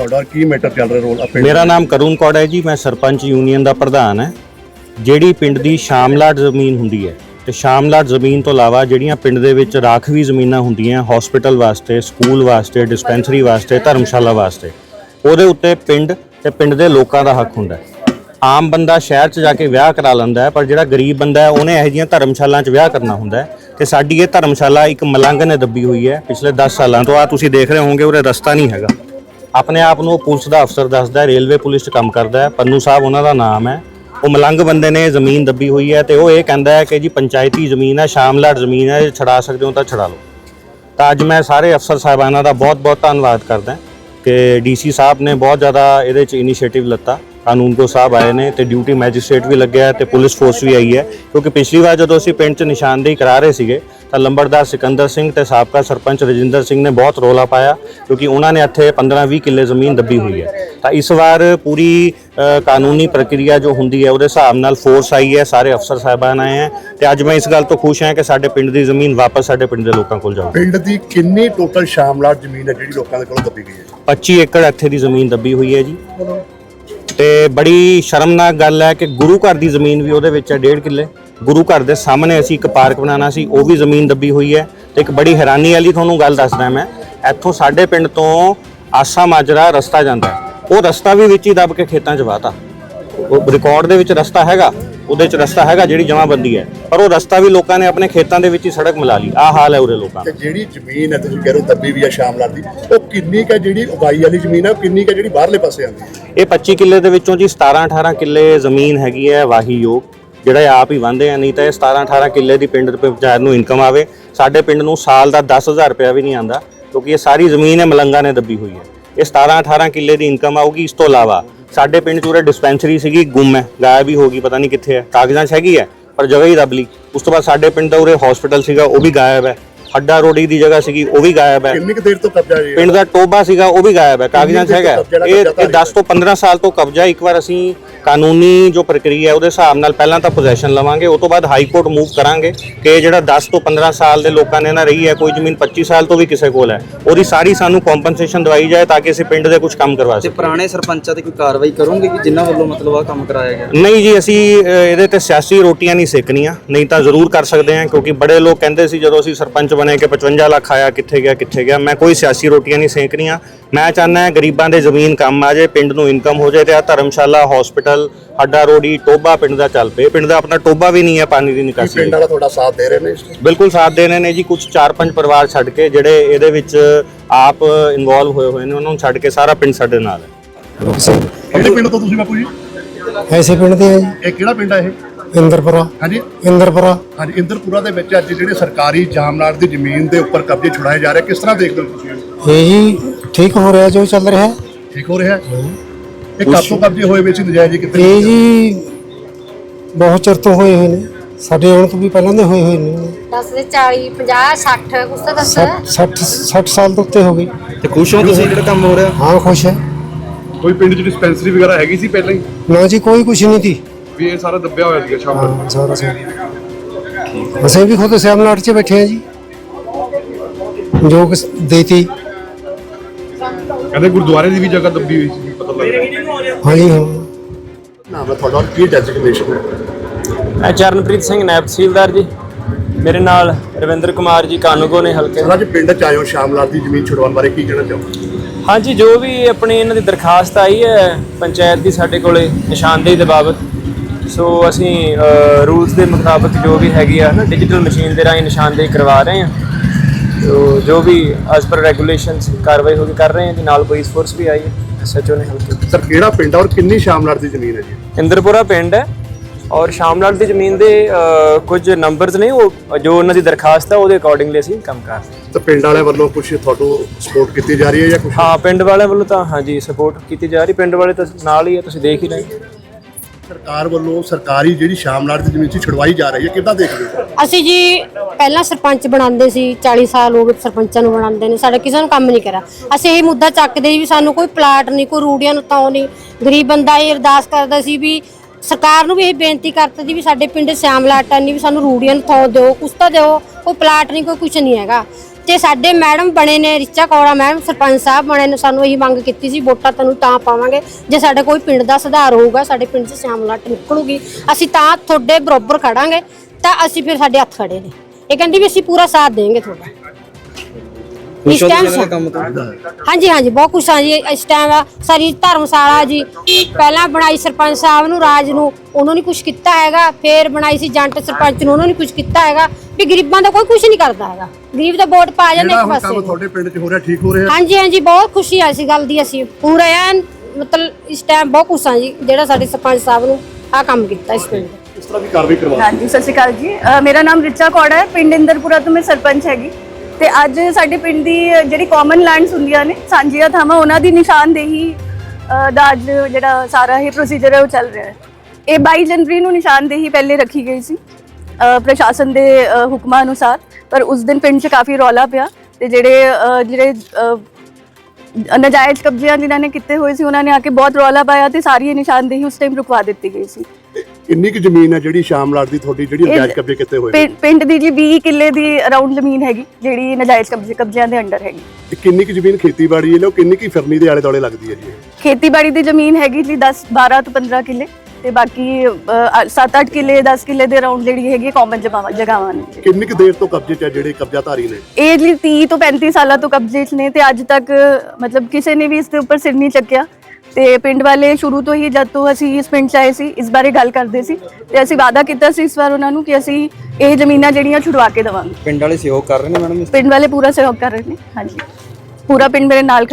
ਤੁਹਾਡਾ ਔਰ ਕੀ ਮੈਟਰ ਚੱਲ ਰਿਹਾ ਰੋਲ ਆਪਣੇ ਮੇਰਾ ਨਾਮ ਕਰੂਨ ਕੌੜ ਹੈ ਜੀ, ਮੈਂ ਸਰਪੰਚ ਯੂਨੀਅਨ ਦਾ ਪ੍ਰਧਾਨ ਹੈ। ਜਿਹੜੀ ਪਿੰਡ ਦੀ ਸ਼ਾਮਲਾਟ ਜ਼ਮੀਨ ਹੁੰਦੀ ਹੈ, ਤੇ ਸ਼ਾਮਲਾਟ ਜ਼ਮੀਨ ਤੋਂ ਇਲਾਵਾ ਜਿਹੜੀਆਂ ਪਿੰਡ ਦੇ ਵਿੱਚ ਰਾਖਵੀ ਜ਼ਮੀਨਾਂ ਹੁੰਦੀਆਂ ਹਸਪੀਟਲ ਵਾਸਤੇ ਸਕੂਲ ਵਾਸਤੇ ਡਿਸਪੈਂਸਰੀ ਵਾਸਤੇ, ਧਰਮਸ਼ਾਲਾ ਵਾਸਤੇ, ਉਹਦੇ ਉੱਤੇ ਪਿੰਡ ਤੇ ਪਿੰਡ ਦੇ ਲੋਕਾਂ ਦਾ ਹੱਕ ਹੁੰਦਾ ਹੈ। ਆਮ ਬੰਦਾ ਸ਼ਹਿਰ 'ਚ ਜਾ ਕੇ ਵਿਆਹ ਕਰਾ ਲੈਂਦਾ ਹੈ, ਪਰ ਜਿਹੜਾ ਗਰੀਬ ਬੰਦਾ ਹੈ, ਉਹਨੇ ਇਹੋ ਜਿਹੀਆਂ ਧਰਮਸ਼ਾਲਾ 'ਚ ਵਿਆਹ ਕਰਨਾ ਹੁੰਦਾ ਹੈ। ਤੇ ਸਾਡੀ ਇਹ ਧਰਮਸ਼ਾਲਾ ਇੱਕ ਮਲੰਗ ਨੇ ਦੱਬੀ ਹੋਈ ਹੈ, ਪਿਛਲੇ 10 ਸਾਲਾਂ ਤੋਂ। ਆ ਤੁਸੀਂ ਦੇਖ ਰਹੇ ਹੋਵੋਗੇ ਉਹਦੇ ਰਸਤਾ ਨਹੀਂ ਹੈਗਾ। ਆਪਣੇ ਆਪ ਨੂੰ ਉਹ ਪੁਲਿਸ ਦਾ ਅਫਸਰ ਦੱਸਦਾ ਰੇਲਵੇ ਪੁਲਿਸ 'ਚ ਕੰਮ ਕਰਦਾ ਹੈ। ਪੰਨੂ ਸਾਹਿਬ ਉਹਨਾਂ ਦਾ ਨਾਮ ਹੈ। ਉਹ ਮਲੰਗ ਬੰਦੇ ਨੇ, ਜ਼ਮੀਨ ਦੱਬੀ ਹੋਈ ਹੈ ਤੇ ਉਹ ਇਹ ਕਹਿੰਦਾ ਹੈ ਕਿ ਜੀ ਪੰਚਾਇਤੀ ਜ਼ਮੀਨ ਹੈ, ਸ਼ਾਮਲਾਟ ਜ਼ਮੀਨ ਹੈ, ਜੇ ਛੜਾ ਸਕਦੇ ਹੋ ਤਾਂ ਛੜਾ ਲਓ। ਤਾਂ ਅੱਜ ਮੈਂ ਸਾਰੇ ਅਫਸਰ ਸਾਹਿਬਾਨਾਂ ਦਾ ਬਹੁਤ-ਬਹੁਤ ਧੰਨਵਾਦ ਕਰਦਾ ਕਿ ਡੀਸੀ ਸਾਹਿਬ ਨੇ ਬਹੁਤ ਜ਼ਿਆਦਾ ਇਹਦੇ 'ਚ ਇਨੀਸ਼ੀਏਟਿਵ ਲਿੱਤਾ। ਕਾਨੂੰਨ ਕੋ ਸਾਹਿਬ ਆਏ ਨੇ ਤੇ ਡਿਊਟੀ ਮੈਜਿਸਟ੍ਰੇਟ ਵੀ ਲੱਗਿਆ ਹੈ ਤੇ ਪੁਲਿਸ ਫੋਰਸ ਵੀ ਆਈ ਹੈ। ਕਿਉਂਕਿ ਪਿਛਲੀ ਵਾਰ ਜਦੋਂ ਅਸੀਂ ਪਿੰਡ 'ਚ ਨਿਸ਼ਾਨਦੇਹੀ ਕਰਾ ਰਹੇ ਸੀਗੇ ਤਾਂ ਲੰਬੜਦਾਰ ਸਿਕੰਦਰ ਸਿੰਘ ਤੇ ਸਾਬਕਾ ਸਰਪੰਚ ਰਜਿੰਦਰ ਸਿੰਘ ਨੇ ਬਹੁਤ ਰੋਲਾ ਪਾਇਆ ਕਿਉਂਕਿ ਉਹਨਾਂ ਨੇ ਇੱਥੇ 15-20 ਕਿੱਲੇ ਜ਼ਮੀਨ ਦੱਬੀ ਹੋਈ ਹੈ। ਤਾਂ ਇਸ ਵਾਰ ਪੂਰੀ ਕਾਨੂੰਨੀ ਪ੍ਰਕਿਰਿਆ ਜੋ ਹੁੰਦੀ ਹੈ ਉਹਦੇ ਹਿਸਾਬ ਨਾਲ ਫੋਰਸ ਆਈ ਹੈ ਸਾਰੇ ਅਫਸਰ ਸਾਹਿਬਾਨ ਆਏ ਹੈ ਤੇ ਅੱਜ ਮੈਂ ਇਸ ਗੱਲ ਤੋਂ ਖੁਸ਼ ਹਾਂ ਕਿ ਸਾਡੇ ਪਿੰਡ ਦੀ ਜ਼ਮੀਨ ਵਾਪਸ ਸਾਡੇ ਪਿੰਡ ਦੇ ਲੋਕਾਂ ਕੋਲ ਜਾਊਗੀ। ਪਿੰਡ ਦੀ ਕਿੰਨੀ ਟੋਟਲ ਸ਼ਾਮਲਾਟ ਜ਼ਮੀਨ ਹੈ ਜਿਹੜੀ ਲੋਕਾਂ ਦੇ ਕੋਲੋਂ ਦੱਬੀ ਗਈ ਹੈ? 25 ਏਕੜ ਇੱਥੇ ਦੀ ਜ਼ਮੀਨ ਦੱਬੀ ਹੋਈ ਹੈ ਜੀ। ਤੇ ਬੜੀ ਸ਼ਰਮਨਾਕ ਗੱਲ ਹੈ ਕਿ ਗੁਰੂ ਘਰ ਦੀ ਜ਼ਮੀਨ ਵੀ ਉਹਦੇ ਵਿੱਚ ਹੈ 1.5 ਕਿੱਲੇ। ਗੁਰੂ ਘਰ ਦੇ ਸਾਹਮਣੇ ਅਸੀਂ ਇੱਕ ਪਾਰਕ ਬਣਾਉਣਾ ਸੀ, ਉਹ ਵੀ ਜ਼ਮੀਨ ਦੱਬੀ ਹੋਈ ਹੈ ਤੇ ਇੱਕ ਬੜੀ ਹੈਰਾਨੀ ਵਾਲੀ ਤੁਹਾਨੂੰ ਗੱਲ ਦੱਸਦਾ ਮੈਂ, ਇੱਥੋਂ ਸਾਡੇ ਪਿੰਡ ਤੋਂ ਆਸਾ ਮਾਜਰਾ ਰਸਤਾ ਜਾਂਦਾ ਉਹ ਰਸਤਾ ਵੀ ਵਿੱਚ ਹੀ ਦੱਬ ਕੇ ਖੇਤਾਂ 'ਚ ਵਾਤਾ। ਉਹ ਰਿਕਾਰਡ ਦੇ ਵਿੱਚ ਰਸਤਾ ਹੈਗਾ। ਉਹਦੇ 'ਚ ਰਸਤਾ ਹੈਗਾ ਜਿਹੜੀ ਜਮਾਬੰਦੀ ਹੈ। ਪਰ ਉਹ ਰਸਤਾ ਵੀ ਲੋਕਾਂ ਨੇ ਆਪਣੇ ਖੇਤਾਂ ਦੇ ਵਿੱਚ ਹੀ ਸੜਕ ਮਿਲਾ ਲਈ। ਆਹ ਹਾਲ ਹੈ ਉਰੇ ਲੋਕਾਂ ਦਾ। ਤੇ ਜਿਹੜੀ ਜ਼ਮੀਨ ਹੈ ਤੁਸੀਂ ਕਹਿ ਰਹੇ ਹੋ ਦੱਬੀ ਵੀ ਹੈ ਸ਼ਾਮਲਾਟ ਦੀ ਉਹ ਕਿੰਨੀ ਕੁ ਜਿਹੜੀ ਉਗਾਈ ਵਾਲੀ ਜ਼ਮੀਨ ਹੈ ਉਹ ਕਿੰਨੀ ਕੁ ਜਿਹੜੀ ਬਾਹਰਲੇ ਪਾਸੇ ਆਉਂਦੀ ਹੈ? ਇਹ 25 ਕਿੱਲੇ ਦੇ ਵਿੱਚੋਂ ਜੀ 17 18 ਕਿੱਲੇ ਜ਼ਮੀਨ ਹੈਗੀ ਹੈ ਵਾਹੀ ਯੋਗ। ਜਿਹੜਾ ਇਹ ਆਪ ਹੀ ਵਾਂਦੇ ਆ ਨਹੀਂ ਤਾਂ ਇਹ 17 18 ਕਿੱਲੇ ਦੀ ਪਿੰਡ ਦੇ ਪੰਚਾਇਤ ਨੂੰ ਇਨਕਮ ਆਵੇ। ਸਾਡੇ ਪਿੰਡ ਨੂੰ ਸਾਲ ਦਾ 10000 ਰੁਪਇਆ ਵੀ ਨਹੀਂ ਆਂਦਾ ਕਿਉਂਕਿ ਇਹ ਸਾਰੀ ਜ਼ਮੀਨ ਹੈ ਮਲੰਗਾ ਨੇ ਦੱਬੀ ਹੋਈ ਹੈ। ਇਹ 17 18 ਕਿੱਲੇ ਦੀ ਇਨਕਮ ਆਊਗੀ ਇਸ ਤੋਂ ਇਲਾਵਾ ਸਾਡੇ ਪਿੰਡ 'ਚ ਉਰੇ ਡਿਸਪੈਂਸਰੀ ਸੀਗੀ, ਗੁੰਮ ਹੈ, ਗਾਇਬ ਹੀ ਹੋ ਗਈ, ਪਤਾ ਨਹੀਂ ਕਿੱਥੇ ਹੈ। ਕਾਗਜ਼ਾਂ 'ਚ ਹੈਗੀ ਹੈ, ਪਰ ਜਗ੍ਹਾ ਹੀ ਦੱਬ ਲਈ। ਉਸ ਤੋਂ ਬਾਅਦ ਸਾਡੇ ਪਿੰਡ ਦਾ ਉਰੇ ਹਸਪੀਟਲ ਸੀਗਾ, ਉਹ ਵੀ ਗਾਇਬ ਹੈ। ਹੱਡਾ ਰੋੜੀ ਦੀ ਜਗ੍ਹਾ ਸੀਗੀ ਉਹ ਵੀ ਗਾਇਬ ਹੈ। ਕਿੰਨੀ ਕੁ ਦੇਰ ਤੋਂ ਕਬਜ਼ਾ ਹੈ ਪਿੰਡ ਦਾ ਟੋਬਾ ਸੀਗਾ ਉਹ ਵੀ ਗਾਇਬ ਹੈ। ਕਾਗਜ਼ਾਂ 'ਚ ਹੈਗਾ ਇਹ ਕਬਜ਼ਾ ਇਹ 10 ਤੋਂ 15 ਸਾਲ ਤੋਂ ਕਬਜ਼ਾ ਇੱਕ ਵਾਰ ਅਸੀਂ ਕਾਨੂੰਨੀ ਜੋ ਪ੍ਰਕਿਰਿਆ ਹੈ ਉਹਦੇ ਹਿਸਾਬ ਨਾਲ ਪਹਿਲਾਂ ਤਾਂ ਪੋਜੀਸ਼ਨ ਲਵਾਂਗੇ ਉਸ ਤੋਂ ਬਾਅਦ ਹਾਈ ਕੋਰਟ ਮੂਵ ਕਰਾਂਗੇ ਕਿ ਇਹ ਜਿਹੜਾ 10 ਤੋਂ 15 ਸਾਲ ਦੇ ਲੋਕਾਂ ਨੇ ਨਾ ਰਹੀ ਹੈ ਕੋਈ ਜ਼ਮੀਨ 25 ਸਾਲ ਤੋਂ ਵੀ ਕਿਸੇ ਕੋਲ ਹੈ। ਉਹਦੀ ਸਾਰੀ ਸਾਨੂੰ ਕੰਪਨਸੇਸ਼ਨ ਦਵਾਈ ਜਾਏ ਤਾਂ ਕਿ ਅਸੀਂ ਪਿੰਡ ਦੇ ਕੁਝ ਕੰਮ ਕਰਵਾ ਤੇ ਸਕੀਏ। ਪੁਰਾਣੇ ਸਰਪੰਚਾਂ ਤੇ ਕੋਈ ਕਾਰਵਾਈ ਕਰੋਗੇ ਕਿ ਜਿਨ੍ਹਾਂ ਵੱਲੋਂ ਮਤਲਬ ਆ ਕੰਮ ਕਰਾਇਆ ਗਿਆ? ਨਹੀਂ ਜੀ ਅਸੀਂ ਇਹਦੇ ਤੇ ਸਿਆਸੀ ਰੋਟੀਆਂ ਨਹੀਂ ਸੇਕਣੀਆਂ ਨਹੀਂ ਤਾਂ ਜ਼ਰੂਰ ਕਰ ਸਕਦੇ ਹਾਂ ਕਿਉਂਕਿ ਬੜੇ ਲੋਕ ਕਹਿੰਦੇ ਸੀ ਜਦੋਂ ਅਸੀਂ ਸਰਪੰਚ ਬਣੇ ਕਿ 55 ਲੱਖ ਆਇਆ ਕਿੱਥੇ ਗਿਆ ਕਿੱਥੇ ਗਿਆ। ਮੈਂ ਕੋਈ ਸਿਆਸੀ ਰੋਟੀਆਂ ਨਹੀਂ ਸੇਕਣੀਆਂ। ਮੈਂ ਚਾਹੁੰਦਾ ਹਾਂ ਗਰੀਬਾਂ ਦੇ ਜ਼ਮੀਨ ਕੰਮ ਆ ਜਾਏ ਪਿੰਡ ਨੂੰ ਇਨਕਮ ਹੋ ਜਾਏ ਤੇ ਆ ਧਰਮਸ਼ਾਲਾ ਹਸਪੀਟਲ ਹੱਡਾ ਰੋੜੀ ਟੋਬਾ ਪਿੰਡ ਦਾ ਚੱਲ ਪਏ। ਪਿੰਡ ਦਾ ਆਪਣਾ ਟੋਬਾ ਵੀ ਨਹੀਂ ਹੈ ਪਾਣੀ ਦੀ ਨਿਕਾਸੀ ਪਿੰਡ। ਵਾਲਾ ਤੁਹਾਡਾ ਸਾਥ ਦੇ ਰਹੇ ਨੇ? ਬਿਲਕੁਲ ਸਾਥ ਦੇ ਰਹੇ ਨੇ ਜੀ। ਕੁਝ 4-5 ਪਰਿਵਾਰ ਛੱਡ ਕੇ ਜਿਹੜੇ ਇਹਦੇ ਵਿੱਚ ਆਪ ਇਨਵੋਲਵ ਹੋਏ ਹੋਏ ਨੇ ਉਹਨਾਂ ਨੂੰ ਛੱਡ ਕੇ ਸਾਰਾ ਪਿੰਡ ਸਾਡੇ ਨਾਲ ਹੈ। ਕਿਹੜੇ ਪਿੰਡ ਤੋਂ ਤੁਸੀਂ ਬਾਪੂ ਜੀ? ਐਸੇ ਪਿੰਡ ਦੇ ਆ ਜੀ। ਇਹ ਕਿਹੜਾ ਪਿੰਡ ਹੈ ਇਹ? ਇੰਦਰਪੁਰਾ। ਹਾਂਜੀ। ਇੰਦਰਪੁਰਾ। ਹਾਂਜੀ ਇੰਦਰਪੁਰਾ ਦੇ ਵਿੱਚ ਅੱਜ ਜਿਹੜੇ ਸਰਕਾਰੀ ਜਾਮਨਾਟ ਦੀ ਜ਼ਮੀਨ ਦੇ ਉੱਪਰ ਕਬਜ਼ੇ ਛੁਡਾਏ ਜਾ ਰਹੇ ਕਿਸ ਤਰ੍ਹਾਂ ਦੇਖਦੇ ਹੋ ਤੁਸੀਂ? ਇਹ ਜੀ ਠੀਕ ਹੋ ਰਿਹਾ ਜੋ ਚੱਲ ਰਿਹਾ। ਠੀਕ ਹੋ ਰਿਹਾ? ਹੈ? ਇਹ ਕਾਤੋਂ ਕਬਜ਼ੇ ਹੋਏ ਵਿੱਚ ਨਜਾਇਜ਼ ਕਿਤੇ ਇਹ ਜੀ ਬਹੁਤ ਚਿਰ ਤੋਂ ਹੋਏ ਹੋਏ ਨੇ। ਸਾਡੇ ਆਉਣ ਤੋਂ ਵੀ ਪਹਿਲਾਂ ਦੇ ਹੋਏ ਹੋਏ ਨੇ। ਦਸ ਦੇ 40 50 60 ਕੁਛ ਤਾਂ ਦੱਸ। 60 60 ਸਾਲ ਤੋਂ ਉੱਤੇ ਹੋ ਗਏ। ਤੇ ਖੁਸ਼ ਹੋ ਤੁਸੀਂ ਜਿਹੜਾ ਕੰਮ ਹੋ ਰਿਹਾ? ਹਾਂ ਖੁਸ਼ ਹੈ। ਕੋਈ ਪਿੰਡ 'ਚ ਡਿਸਪੈਂਸਰੀ ਵਗੈਰਾ ਹੈਗੀ ਸੀ ਪਹਿਲਾਂ ਹੀ? ਨਾ ਜੀ ਕੋਈ ਕੁਛ ਨਹੀਂ ਸੀ। ਵੀ ਇਹ ਸਾਰਾ ਦੱਬਿਆ ਹੋਇਆ ਸੀਗਾ ਸ਼ਾਮ ਨੂੰ। ਹਾਂ ਸਾਰਾ ਸਾਰਾ ਅਸੀਂ ਵੀ ਖੁਦ ਸਿਆਮਨਾਟ 'ਚ ਬੈਠੇ ਆ ਜੀ। ਜੋ ਕਿ ਦੇਤੀ। ਕਹਿੰਦੇ ਗੁਰਦੁਆਰੇ ਦੀ ਵੀ ਜਗ੍ਹਾ ਦੱਬੀ ਹੋਈ ਸੀ ਪਤਾ ਲੱਗ ਰਿਹਾ। ਹਾਂ ਜੀ ਹਾਂ। ਨਾਮ ਹੈ ਤੁਹਾਡਾ ਔਰ ਕੀ ਡੈਜ਼ਿਗਨੇਸ਼ਨ ਹੈ? ਮੈਂ ਚਰਨਪ੍ਰੀਤ ਸਿੰਘ ਨਾਇਬ ਤਹਿਸੀਲਦਾਰ ਜੀ। ਮੇਰੇ ਨਾਲ ਰਵਿੰਦਰ ਕੁਮਾਰ ਜੀ ਕਾਨੂੰਗੋ ਨੇ ਹਲਕੇ ਸਰ ਅੱਜ ਪਿੰਡ ਚ ਆਏ ਹੋ ਸ਼ਾਮਲਾਟ ਦੀ ਜ਼ਮੀਨ ਛੁਡਵਾਉਣ ਬਾਰੇ ਕੀ ਕਹਿਣਾ ਚਾਹੋਗੇ? ਹਾਂਜੀ ਜੋ ਵੀ ਆਪਣੀ ਇਹਨਾਂ ਦੀ ਦਰਖਾਸਤ ਆਈ ਹੈ ਪੰਚਾਇਤ ਦੀ ਸਾਡੇ ਕੋਲੇ ਨਿਸ਼ਾਨਦੇਹੀ ਦੇ ਬਾਬਤ। ਸੋ ਅਸੀਂ ਰੂਲਸ ਦੇ ਮੁਤਾਬਕ ਜੋ ਵੀ ਹੈਗੀ ਆ ਨਾ ਡਿਜੀਟਲ ਮਸ਼ੀਨ ਦੇ ਰਾਹੀਂ ਨਿਸ਼ਾਨਦੇਹੀ ਕਰਵਾ ਰਹੇ ਹਾਂ। ਸੋ ਜੋ ਵੀ ਐਸ ਪਰ ਰੈਗੂਲੇਸ਼ਨਸ ਕਾਰਵਾਈ ਹੋ ਕਰ ਰਹੇ ਹਾਂ ਜੀ ਨਾਲ ਪੁਲਿਸ ਫੋਰਸ ਵੀ ਆਈ ਹੈ ਐਸਐਚਓ ਨੇ ਹਲਕੇ ਸਰ ਕਿਹੜਾ ਪਿੰਡ ਔਰ ਕਿੰਨੀ ਸ਼ਾਮਲਾਟ ਦੀ ਜ਼ਮੀਨ ਹੈ ਜੀ? ਇੰਦਰਪੁਰਾ ਪਿੰਡ ਹੈ ਔਰ ਸ਼ਾਮਲਾਟ ਦੀ ਜ਼ਮੀਨ ਦੇ ਕੁਝ ਨੰਬਰਸ ਨੇ ਉਹ ਜੋ ਉਹਨਾਂ ਦੀ ਦਰਖਾਸਤ ਹੈ ਉਹਦੇ ਅਕੋਰਡਿੰਗਲੀ ਅਸੀਂ ਕੰਮ ਕਰ ਰਹੇ ਹਾਂ। ਤਾਂ ਪਿੰਡ ਵਾਲਿਆਂ ਵੱਲੋਂ ਕੁਝ ਤੁਹਾਨੂੰ ਸਪੋਰਟ ਕੀਤੀ ਜਾ ਰਹੀ ਹੈ ਜਾਂ ਕੁਝ ਹਾਂ ਪਿੰਡ ਵਾਲਿਆਂ ਵੱਲੋਂ ਤਾਂ ਹਾਂਜੀ ਸਪੋਰਟ ਕੀਤੀ ਜਾ ਰਹੀ ਪਿੰਡ ਵਾਲੇ ਤਾਂ ਨਾਲ ਹੀ ਹੈ ਤੁਸੀਂ ਦੇਖ ਹੀ ਰਹੇ। ਸਰਕਾਰ ਵੱਲੋਂ ਸਰਕਾਰੀ ਜਿਹੜੀ ਸ਼ਾਮਲਾਟ ਦੀ ਜ਼ਮੀਨ ਸੀ ਛੁਡਵਾਈ ਜਾ ਰਹੀ ਹੈ, ਕਿੱਦਾਂ ਦੇਖਦੇ ਹੋ? ਅਸੀਂ ਜੀ ਪਹਿਲਾਂ ਸਰਪੰਚ ਬਣਾਉਂਦੇ ਸੀ 40 ਸਾਲ ਹੋ ਗਏ ਸਰਪੰਚਾਂ ਨੂੰ ਬਣਾਉਂਦੇ ਨੇ, ਸਾਡਾ ਕਿਸੇ ਨੂੰ ਕੰਮ ਨਹੀਂ ਕਰਾ ਅਸੀਂ ਇਹ ਮੁੱਦਾ ਚੱਕਦੇ ਵੀ ਸਾਨੂੰ ਕੋਈ ਪਲਾਟ ਨਹੀਂ, ਕੋਈ ਰੂੜੀਆਂ ਨੂੰ ਤਾਂ ਨਹੀਂ। ਗਰੀਬ ਬੰਦਾ ਇਹ ਅਰਦਾਸ ਕਰਦਾ ਸੀ ਵੀ ਸਰਕਾਰ ਨੂੰ ਵੀ ਇਹ ਬੇਨਤੀ ਕਰਤਾ ਜੀ ਵੀ ਸਾਡੇ ਪਿੰਡ ਸਿਆਮਲਾਟਾ ਨਹੀਂ ਵੀ ਸਾਨੂੰ ਰੂੜੀਆਂ ਨੂੰ ਥਾਂ ਦਿਓ, ਕੁਛ ਤਾਂ ਦਿਓ, ਕੋਈ ਪਲਾਟ ਨਹੀਂ, ਕੋਈ ਕੁਛ ਨਹੀਂ ਹੈਗਾ। ਤੇ ਸਾਡੇ ਮੈਡਮ ਬਣੇ ਨੇ ਰਿਚਾ ਕੌੜਾ ਮੈਡਮ ਸਰਪੰਚ ਸਾਹਿਬ ਬਣੇ ਨੇ ਸਾਨੂੰ ਇਹੀ ਮੰਗ ਕੀਤੀ ਸੀ ਵੋਟਾਂ ਤੈਨੂੰ ਤਾਂ ਪਾਵਾਂਗੇ। ਜੇ ਸਾਡਾ ਕੋਈ ਪਿੰਡ ਦਾ ਸੁਧਾਰ ਹੋਊਗਾ ਸਾਡੇ ਪਿੰਡ 'ਚ ਸਿਆਮਲਾਟ ਨਿਕਲੂਗੀ ਅਸੀਂ ਤਾਂ ਤੁਹਾਡੇ ਬਰੋਬਰ ਖੜਾਂਗੇ ਤਾਂ ਅਸੀਂ ਫਿਰ ਸਾਡੇ ਹੱਥ ਖੜੇ ਨੇ। ਇਹ ਕਹਿੰਦੀ ਵੀ ਅਸੀਂ ਪੂਰਾ ਸਾਥ ਦੇਵਾਂਗੇ ਤੁਹਾਡਾ। ਇਸ ਟਾਈਮ ਹਾਂਜੀ ਹਾਂਜੀ ਬਹੁਤ ਕੁਛ ਆ ਜੀ ਇਸ ਟਾਈਮ ਸਾਰੀ ਧਰਮਸ਼ਾਲਾ ਜੀ। ਪਹਿਲਾਂ ਬਣਾਈ ਸਰਪੰਚ ਸਾਹਿਬ ਨੂੰ ਰਾਜ ਨੂੰ ਉਹਨਾਂ ਨੇ ਕੁਝ ਕੀਤਾ ਹੈਗਾ ਫੇਰ ਬਣਾਈ ਸੀ ਜੰਟ ਸਰਪੰਚ ਨੂੰ ਉਹਨਾਂ ਨੇ ਕੁਝ ਕੀਤਾ ਹੈਗਾ। ਵੀ ਗਰੀਬਾਂ ਦਾ ਕੋਈ ਕੁਝ ਨਹੀਂ ਕਰਦਾ ਹੈਗਾ। ਗਰੀਬ ਦਾ ਵੋਟ ਪਾ ਜਾਂਦੇ ਜਿਹੜਾ ਇੱਕ ਹੁਣ ਕੰਮ ਪਾਸੇ। ਤੁਹਾਡੇ ਪਿੰਡ 'ਚ ਹੋ ਰਿਹਾ ਠੀਕ ਹੋ ਰਿਹਾ? ਹਾਂਜੀ ਹਾਂਜੀ ਬਹੁਤ ਖੁਸ਼ੀ ਆ ਇਸ ਗੱਲ ਦੀ ਅਸੀਂ। ਪੂਰਾ ਐਨ ਮਤਲਬ ਇਸ ਟਾਈਮ ਬਹੁਤ ਖੁਸ਼ ਆ ਜੀ ਜਿਹੜਾ ਸਾਡੇ ਸਰਪੰਚ ਸਾਹਿਬ ਨੂੰ ਆ ਕੰਮ ਕੀਤਾ ਇਸ ਪਿੰਡ ਦਾ। ਇਸ ਤਰ੍ਹਾਂ ਦੀ ਕਾਰਵਾਈ ਕਰਵਾ ਹਾਂਜੀ ਸਤਿ ਸ਼੍ਰੀ ਅਕਾਲ ਜੀ। ਅ, ਮੇਰਾ ਨਾਮ ਰਿਚਾ ਕੌੜਾ ਹੈ ਪਿੰਡ ਇੰਦਰਪੁਰਾ ਤੋਂ ਮੈਂ ਸਰਪੰਚ ਹੈਗੀ। ਤੇ ਅੱਜ ਸਾਡੇ ਪਿੰਡ ਦੀ ਜਿਹੜੀ ਕਾਮਨ ਲੈਂਡਸ ਹੁੰਦੀਆਂ ਨੇ ਸਾਂਝੀਆਂ ਥਾਵਾਂ ਉਹਨਾਂ ਦੀ ਨਿਸ਼ਾਨਦੇਹੀ ਅ, ਦਾ ਅੱਜ ਜਿਹੜਾ ਸਾਰਾ ਇਹ ਪ੍ਰੋਸੀਜਰ ਹੈ ਉਹ ਚੱਲ ਰਿਹਾ ਹੈ। ਇਹ 22 ਜਨਵਰੀ ਨੂੰ ਨਿਸ਼ਾਨਦੇਹੀ ਪਹਿਲੇ ਰੱਖੀ ਗਈ ਸੀ। ਪ੍ਰਸ਼ਾਸਨ ਦੇ ਹੁਕਮਾਂ ਅਨੁਸਾਰ ਪਰ ਉਸ ਦਿਨ ਪਿੰਡ 'ਚ ਕਾਫੀ ਰੌਲਾ ਪਿਆ ਤੇ ਜਿਹੜੇ ਜਿਹੜੇ ਨਜਾਇਜ਼ ਕਬਜ਼ਿਆਂ ਜਿਨ੍ਹਾਂ ਨੇ ਕੀਤੇ ਹੋਏ ਸੀ ਉਹਨਾਂ ਨੇ ਆ ਕੇ ਬਹੁਤ ਰੌਲਾ ਪਾਇਆ ਤੇ ਸਾਰੀ ਨਿਸ਼ਾਨਦੇਹੀ ਉਸ ਟਾਈਮ ਰੁਕਵਾ ਦਿੱਤੀ ਗਈ ਸੀ। ਕਿੰਨੀ ਕੁ ਜ਼ਮੀਨ ਹੈ ਜਿਹੜੀ ਸ਼ਾਮਲਾਟ ਦੀ ਤੁਹਾਡੀ ਜਿਹੜੀ ਨਜਾਇਜ਼ ਕਬਜ਼ੇ ਕੀਤੇ ਹੋਏ ਪਿੰਡ ਦੀ ਜੀ 20 ਕਿੱਲੇ ਦੀ ਅਰਾਊਂਡ ਜ਼ਮੀਨ ਹੈਗੀ ਜਿਹੜੀ ਨਜਾਇਜ਼ ਕਬਜ਼ੇ ਕਬਜ਼ਿਆਂ ਦੇ ਅੰਡਰ ਹੈਗੀ। ਤੇ ਕਿੰਨੀ ਕੁ ਜ਼ਮੀਨ ਖੇਤੀਬਾੜੀ ਹੈ ਲੋ ਕਿੰਨੀ ਕੁ ਫਿਰਨੀ ਦੇ ਆਲੇ ਦੁਆਲੇ ਲੱਗਦੀ ਹੈ ਜੀ? ਖੇਤੀਬਾੜੀ ਦੀ ਜ਼ਮੀਨ ਹੈਗੀ ਜੀ 10 12 ਤੋਂ 15 ਕਿੱਲੇ। ਤੇ ਬਾਕੀ 7-8 ਕਿੱਲੇ 10 ਕਿੱਲੇ ਦੇ ਅਰਾਊਂਡ ਜਿਹੜੀ ਹੈਗੀ ਕਾਮਨ ਜਗਾਵਾਂ ਜਗਾਵਾਂ ਨੇ। ਕਿੰਨੀ ਕੁ ਦੇਰ ਤੋਂ ਕਬਜ਼ੇ 'ਚ ਹੈ ਜਿਹੜੇ ਕਬਜ਼ਾਧਾਰੀ ਨੇ? ਇਹ ਜੀ 30 ਤੋਂ 35 ਸਾਲਾਂ ਤੋਂ ਕਬਜ਼ੇ 'ਚ ਨੇ ਤੇ ਅੱਜ ਤੱਕ ਮਤਲਬ ਕਿਸੇ ਨੇ ਵੀ ਇਸ ਦੇ ਉੱਪਰ ਸਿਰ ਨਹੀਂ ਚੱਕਿਆ। ਤੇ ਪਿੰਡ ਵਾਲੇ ਸ਼ੁਰੂ ਤੋਂ ਹੀ ਜਦ ਤੋਂ ਅਸੀਂ ਇਸ ਪਿੰਡ 'ਚ ਆਏ ਸੀ ਇਸ ਬਾਰੇ ਗੱਲ ਕਰਦੇ ਸੀ। ਤੇ ਅਸੀਂ ਵਾਅਦਾ ਕੀਤਾ ਸੀ ਇਸ ਵਾਰ ਉਹਨਾਂ ਨੂੰ ਕਿ ਅਸੀਂ ਇਹ ਜ਼ਮੀਨਾਂ ਜਿਹੜੀਆਂ ਛੁਡਵਾ ਕੇ ਦੇਵਾਂਗੇ। ਪਿੰਡ ਵਾਲੇ ਸਹਿਯੋਗ ਕਰ ਰਹੇ ਨੇ ਮੈਡਮ ਪਿੰਡ ਵਾਲੇ ਪੂਰਾ ਸਹਿਯੋਗ ਕਰ ਰਹੇ ਨੇ ਹਾਂਜੀ। ਪੂਰਾ ਪਿੰਡ ਮੇਰੇ ਨਾਲ